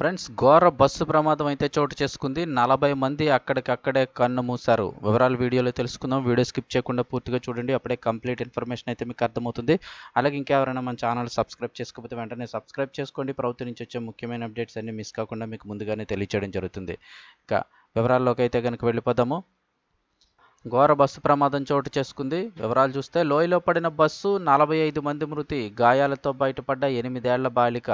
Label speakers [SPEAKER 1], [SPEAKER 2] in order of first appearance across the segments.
[SPEAKER 1] Friends ఘోర bus ప్రమాదం అయితే చోటు చేసుకుంది. నలభై మంది అక్కడికక్కడే కన్ను మూశారు. వివరాలు వీడియోలో తెలుసుకుందాం. వీడియో స్కిప్ చేయకుండా పూర్తిగా చూడండి. అప్పుడే కంప్లీట్ ఇన్ఫర్మేషన్ అయితే మీకు అర్థమవుతుంది. అలాగే ఇంకెవరైనా మన ఛానల్ సబ్స్క్రైబ్ చేసుకోకపోతే వెంటనే సబ్స్క్రైబ్ చేసుకోండి. ప్రభుత్వం నుంచి వచ్చే ముఖ్యమైన అప్డేట్స్ అన్ని మిస్ కాకుండా మీకు ముందుగానే తెలియచేయడం జరుగుతుంది. ఇక వివరాల్లోకి అయితే కనుక వెళ్ళిపోదాము. ఘోర బస్సు ప్రమాదం చోటు చేసుకుంది. వివరాలు చూస్తే లోయలో పడిన బస్సు నలభై ఐదు మంది మృతి. గాయాలతో బయటపడ్డ ఎనిమిదేళ్ళ బాలిక.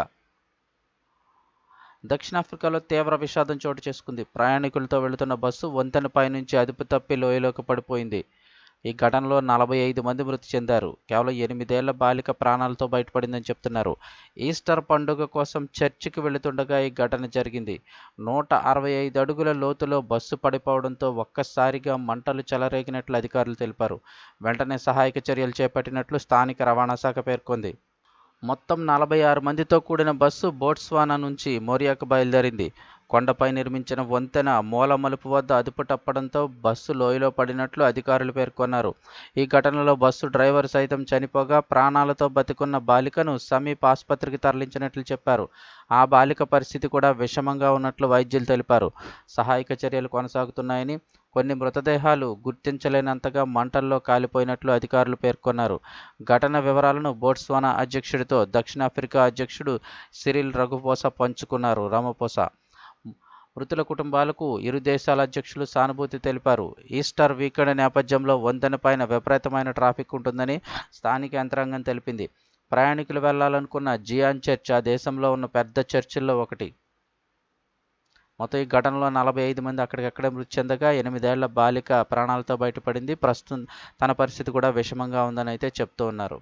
[SPEAKER 1] దక్షిణాఫ్రికాలో తీవ్ర విషాదం చోటు చేసుకుంది. ప్రయాణికులతో వెళుతున్న బస్సు వంతెనపై నుంచి అదుపు తప్పి లోయలోకి పడిపోయింది. ఈ ఘటనలో నలభై ఐదు మంది మృతి చెందారు. కేవలం ఎనిమిదేళ్ళ బాలిక ప్రాణాలతో బయటపడిందని చెప్తున్నారు. ఈస్టర్ పండుగ కోసం చర్చికి వెళుతుండగా ఈ ఘటన జరిగింది. నూట అరవై ఐదు అడుగుల లోతులో బస్సు పడిపోవడంతో ఒక్కసారిగా మంటలు చెలరేగినట్లు అధికారులు తెలిపారు. వెంటనే సహాయక చర్యలు చేపట్టినట్లు స్థానిక రవాణా శాఖ పేర్కొంది. మొత్తం నలభై ఆరు మందితో కూడిన బస్సు బోట్స్వానా నుంచి మోరియాకు బయలుదేరింది. కొండపై నిర్మించిన వంతెన మూల మలుపు వద్ద అదుపు తప్పడంతో బస్సు లోయలో పడినట్లు అధికారులు పేర్కొన్నారు. ఈ ఘటనలో బస్సు డ్రైవర్ సైతం చనిపోగా ప్రాణాలతో బతికున్న బాలికను సమీప ఆసుపత్రికి తరలించినట్లు చెప్పారు. ఆ బాలిక పరిస్థితి కూడా విషమంగా ఉన్నట్లు వైద్యులు తెలిపారు. సహాయక చర్యలు కొనసాగుతున్నాయని కొన్ని మృతదేహాలు గుర్తించలేనంతగా మంటల్లో కాలిపోయినట్లు అధికారులు పేర్కొన్నారు. ఘటన వివరాలను బోట్స్వానా అధ్యక్షుడితో దక్షిణాఫ్రికా అధ్యక్షుడు సిరిల్ రఘుపోస పంచుకున్నారు. రామపోస మృతుల కుటుంబాలకు ఇరు దేశాల అధ్యక్షులు సానుభూతి తెలిపారు. ఈస్టర్ వీకెండ్ నేపథ్యంలో వంతెనపైన విపరీతమైన ట్రాఫిక్ ఉంటుందని స్థానిక యంత్రాంగం తెలిపింది. ప్రయాణికులు వెళ్ళాలనుకున్న జియాన్ చర్చ్ ఆ దేశంలో ఉన్న పెద్ద చర్చిల్లో ఒకటి. మొత్తం ఈ ఘటనలో నలభై ఐదు మంది అక్కడికక్కడే మృతి చెందగా ఎనిమిదేళ్ళ బాలిక ప్రాణాలతో బయటపడింది. ప్రస్తుతం తన పరిస్థితి కూడా విషమంగా ఉందని అయితే చెప్తూ ఉన్నారు.